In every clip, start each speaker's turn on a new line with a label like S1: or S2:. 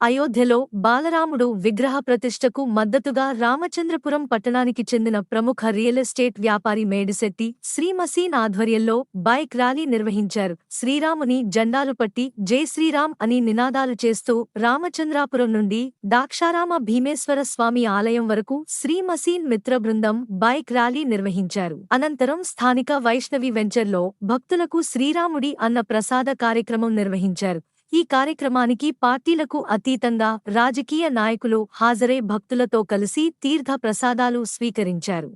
S1: అయోధ్యలో బాలరాముడు విగ్రహ ప్రతిష్టకు మద్దతుగా రామచంద్రపురం పట్టణానికి చెందిన ప్రముఖ రియల్ ఎస్టేట్ వ్యాపారి మేడిశెట్టి శ్రీమసీన్ ఆధ్వర్యంలో బైక్ ర్యాలీ నిర్వహించారు. శ్రీరాముని జెండాలు పట్టి జై శ్రీరామ్ అని నినాదాలు చేస్తూ రామచంద్రాపురం నుండి దాక్షారామ భీమేశ్వర స్వామి ఆలయం వరకు శ్రీమసీన్ మిత్ర బృందం బైక్ ర్యాలీ నిర్వహించారు. అనంతరం స్థానిక వైష్ణవి వెంచర్లో భక్తులకు శ్రీరాముడి అన్న ప్రసాద కార్యక్రమం నిర్వహించారు. ఈ కార్యక్రమానికి పార్టీలకు అతీతంగా రాజకీయ నాయకులు హాజరై భక్తులతో కలిసి తీర్థ ప్రసాదాలు స్వీకరించారు.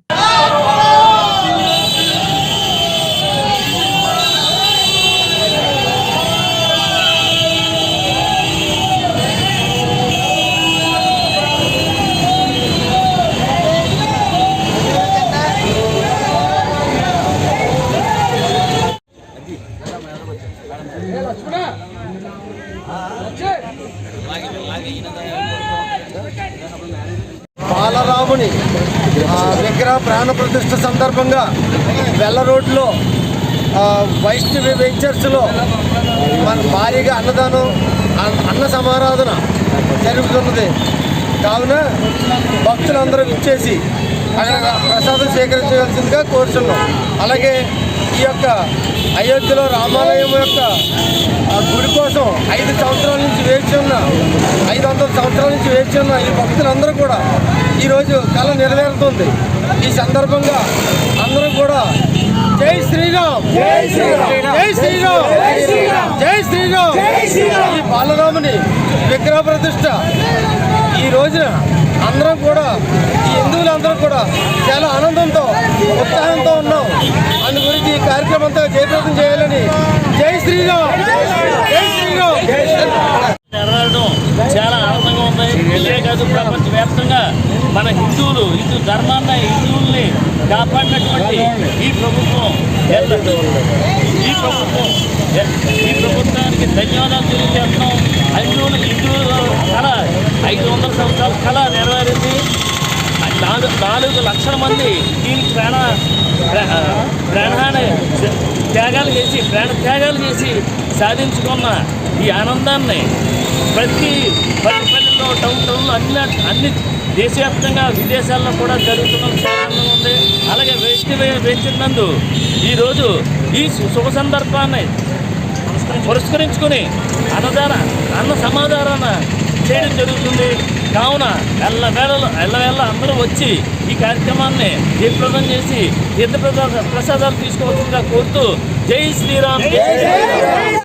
S2: బాలరాముని విగ్రహ ప్రాణ ప్రతిష్ఠ సందర్భంగా వెల్లరోడ్లో వైష్ణవి వెంచర్స్లో మన భారీగా అన్నదానం అన్న- అన్న సమారాధన జరుగుతున్నది. కావున భక్తులందరూ ఇచ్చేసి అక్కడ ప్రసాదం స్వీకరించవలసిందిగా కోరుచున్నాం. అలాగే ఈ యొక్క అయోధ్యలో రామాలయం యొక్క గుడి కోసం ఐదు సంవత్సరాల నుంచి వేచి ఉన్న ఐదు వందల సంవత్సరాల నుంచి వేచి ఉన్న ఈ భక్తులందరూ కూడా ఈరోజు కళ నెరవేరుతుంది. ఈ సందర్భంగా అందరూ కూడా జై శ్రీరామ్! జై శ్రీరామ్! జై శ్రీరామ్! జై శ్రీరామ్! ఈ బాలరాముని విగ్రహ ప్రతిష్ట ఈ రోజున అందరం కూడా ఈ హిందువులందరూ కూడా చాలా ఆనందంతో ఉత్సాహంతో ఉన్నాం. అందు గురించి ఈ కార్యక్రమం అంతా జయప్రదం చేయాలని జై శ్రీరామ్ జై శ్రీరామ్
S3: నెరవేరడం చాలా ఆనందంగా ఉంది ఇదే ప్రపంచవ్యాప్తంగా మన హిందువులు హిందూ ధర్మాన్ని హిందువుల్ని కాపాడినటువంటి ఈ ప్రభుత్వం ఈ ప్రభుత్వం ఈ ప్రభుత్వానికి ధన్యవాదాలు తెలియజేస్తున్నాం. హిందువులు హిందువుల కళ ఐదు వందల సంవత్సరాల కళ నెరవేరింది. నాలుగు నాలుగు లక్షల మంది దీనికి ప్రాణ ప్రా- ప్రాణహాని త్యాగాలు చేసి ప్రాణ త్యాగాలు చేసి సాధించుకున్న ఈ ఆనందాన్ని ప్రతి పల్లె పల్లెల్లో టౌన్ టౌన్లో అన్ని అన్ని దేశవ్యాప్తంగా విదేశాల్లో కూడా జరుగుతున్న చాలా ఉంది. అలాగే వ్యక్తి పెంచినందు ఈరోజు ఈ శుభ సందర్భాన్ని పురస్కరించుకొని అన్నదాన అన్న సమాధానాన చేయడం జరుగుతుంది. కావున ఎల్లవేళలు ఎల్లవేళ అందరూ వచ్చి ఈ కార్యక్రమాన్ని జయప్రదం చేసి తీర్థ ప్రసాదాలు తీసుకోవాల్సిందిగా కోరుతూ జై శ్రీరామ్.